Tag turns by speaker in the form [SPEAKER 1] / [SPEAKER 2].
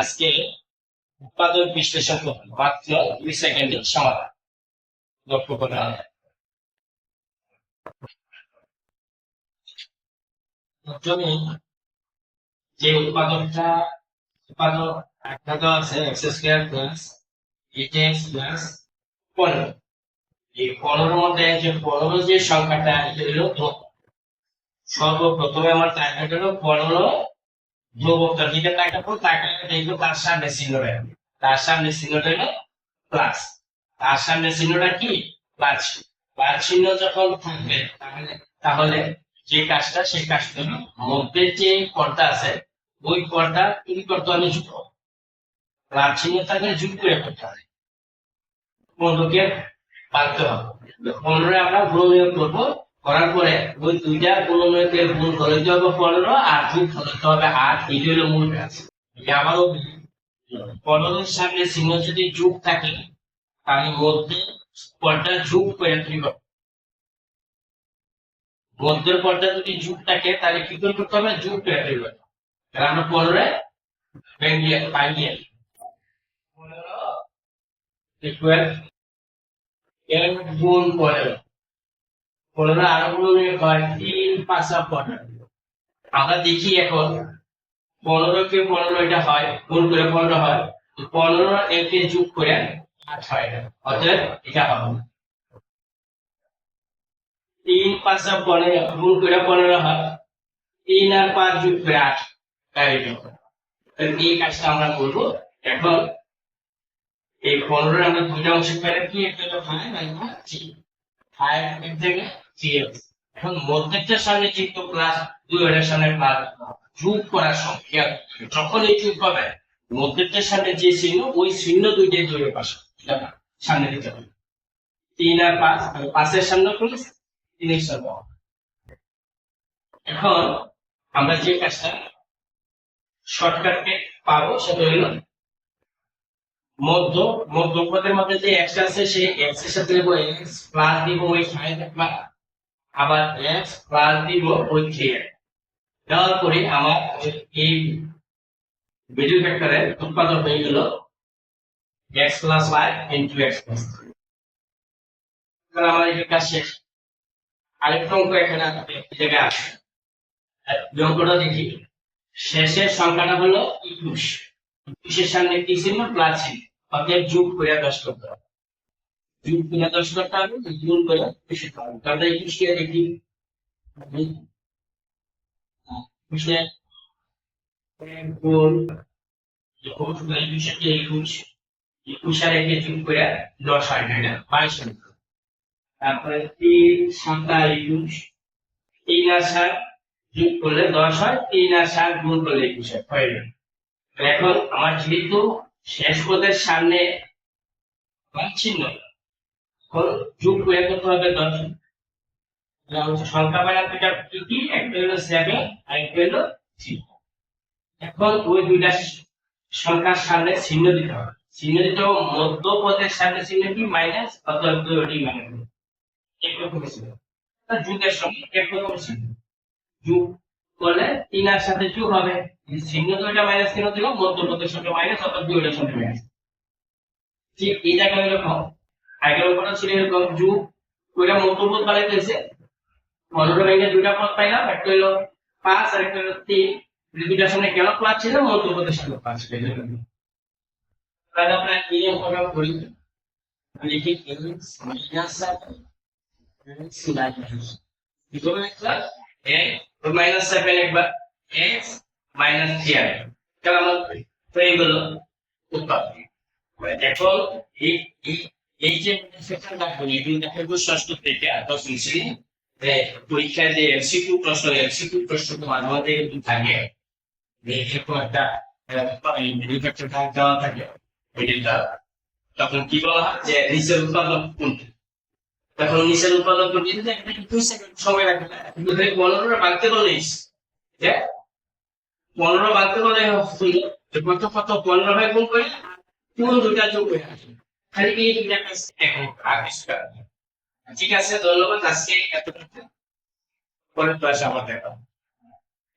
[SPEAKER 1] আজকে উৎপাদন বিশ্লেষণ করুন মাত্র দুই সেকেন্ডের সমাধান। লক্ষ্য করে প্রথমে যে উৎপাদনটা উৎপাদন একটা দেওয়া আছে x square plus eight plus পনেরো। এই পনেরোর মধ্যে যে পনেরো যে সংখ্যাটা এটা হলো সর্বপ্রথমে আমার টার্গেট হলো পনেরো তার সামনে চিহ্নটা তার সামনে চিহ্নটা থাকবে, তাহলে যে কাজটা, সেই কাজটা মধ্যে যে পর্দা আছে, ওই পর্দা কি করতে হবে যুক্ত। প্লাস চিহ্ন থাকলে যুক্ত করে করতে হবে। পনেরোকে পারতে হবে। আমরা গুণনীয় করব। করার পরে ওই দুইটা গুণনীয়কে গুণ করে দিতে হবে পনেরো, আর যোগ করতে হবে আট এটা হলো মূল কাজ আবারও পনেরোর সামনে চিহ্ন যদি যুগ থাকে তাহলে মধ্যে পর্দা যুগ দিব মধ্যের পর্দা যদি যুগ থাকে, তাহলে কি করে করতে হবে? যোগ করে দিব আমরা পনেরো ভেঙে, ভাঙিয়ে পনেরো গুণ পনেরো। পনেরো আরও হয় তিন পাঁচা পনেরো। আমরা দেখি এখন পনেরো কে পনেরো এটা হয়, গুণ করে পনেরো হয় পনেরো একে যোগ করে আট হয় অতএব এটা হবে। তিন পাঁচা পনেরো, গুণ করে পনেরো হয়, তিন আর পাঁচ যোগ করে আট এই কাজটা আমরা করব। এখন এই পনেরো আমরা দুইটা অংশ পেলে কি একটা হলো ফাইভ আর ফাইভ থেকে থ্রি এখন মধ্যেরটার সামনে যেহেতু প্লাস দুই প্লাস যোগ করার সংখ্যা যখন এই সামনে যে চিহ্ন, ওই চিহ্ন পাশে। সামনে দিতে হবে। তিন আর পাঁচ পাঁচের সামনে প্লাস সামনে এখন আমরা যে কাজটা শর্টকাটকে পাবো, সেটা হলো মধ্য মধ্যপদের মধ্যে যে এক্স আছে, সেই এক্স সাথে দেব এক্স প্লাস দিব ওই ফাইভ আবার এক্স প্লাস দিব ওই থ্রি দেওয়ার পরে আমার এই মিডল ভেক্টরের উৎপাদন হয়ে গেল x plus y into x plus তাহলে আমার এই কাজ শেষ। আরেকটা অঙ্ক এখানে জায়গায় আসে। অঙ্কটা দেখি। শেষের সংখ্যাটা হলো একুশ। একুশের সামনে কি ছিল প্লাস অতএব যোগ করে দশ করতে হবে। যোগ করে দশ করতে হবে গুণ করে একুশে হবে তাহলে একুশ কে দেখি একুশে এক গুণ একুশ একুশে কে একুশ একুশ আর একে যোগ করে দশ না এটা বাইশ তারপরে তিন সাতটা একুশ তিন আর সাত যোগ করলে দশ হয়, তিন আর সাত গুণ করলে একুশ হয় এখন আমার যেহেতু শেষ পদের সামনে চিহ্ন যোগ করে করতে হবে এখন ওই দুইটা সামনে চিহ্ন দিতে হবে। অথবা যুগের সঙ্গে যোগ করলে তিন সাথে যোগ হবে। চিহ্ন এটা মাইনাস কেন দিল, মধ্যপদের সঙ্গে মাইনাস অর্থাৎ দুইটার সঙ্গে মাইনাস ঠিক এই জায়গায় আগের উপরে ছিল এরকম যোগ ওইটা মধ্যপদ বানাইতেছে পনেরো ভেঙে দুইটা পদ পাইলাম একটা হলো পাঁচ আর একটা হলো তিন। দুইটার সঙ্গে কেন প্লাস ছিল? মধ্যপদের প্লাস ছিল। তাহলে আমরা এই অঙ্কটা করি? লিখি মাইনাস এক্স মাইনাস কি সেভেন একবার এক্স মাইনাস থ্রি আর কেমন? তো এইগুলো উৎপাদন এখন এই যে সেকশন রাখব এগুলো ষষ্ঠ থেকে দশম শ্রেণি পরীক্ষায় যে এমসিকিউ প্রশ্ন এমসিকিউ প্রশ্ন তো মাঝে মাঝে থাকে। এরকম একটা তখন সময় যে পনেরো বাড়তে বলে পনেরো ভাই গুণ কোন দুইটা যোগ হয়ে আসে। খালি কি তুমি একটা এখন ঠিক আছে ধন্যবাদ। আজকে এতটুকু পরের ক্লাসে আমার দেখা।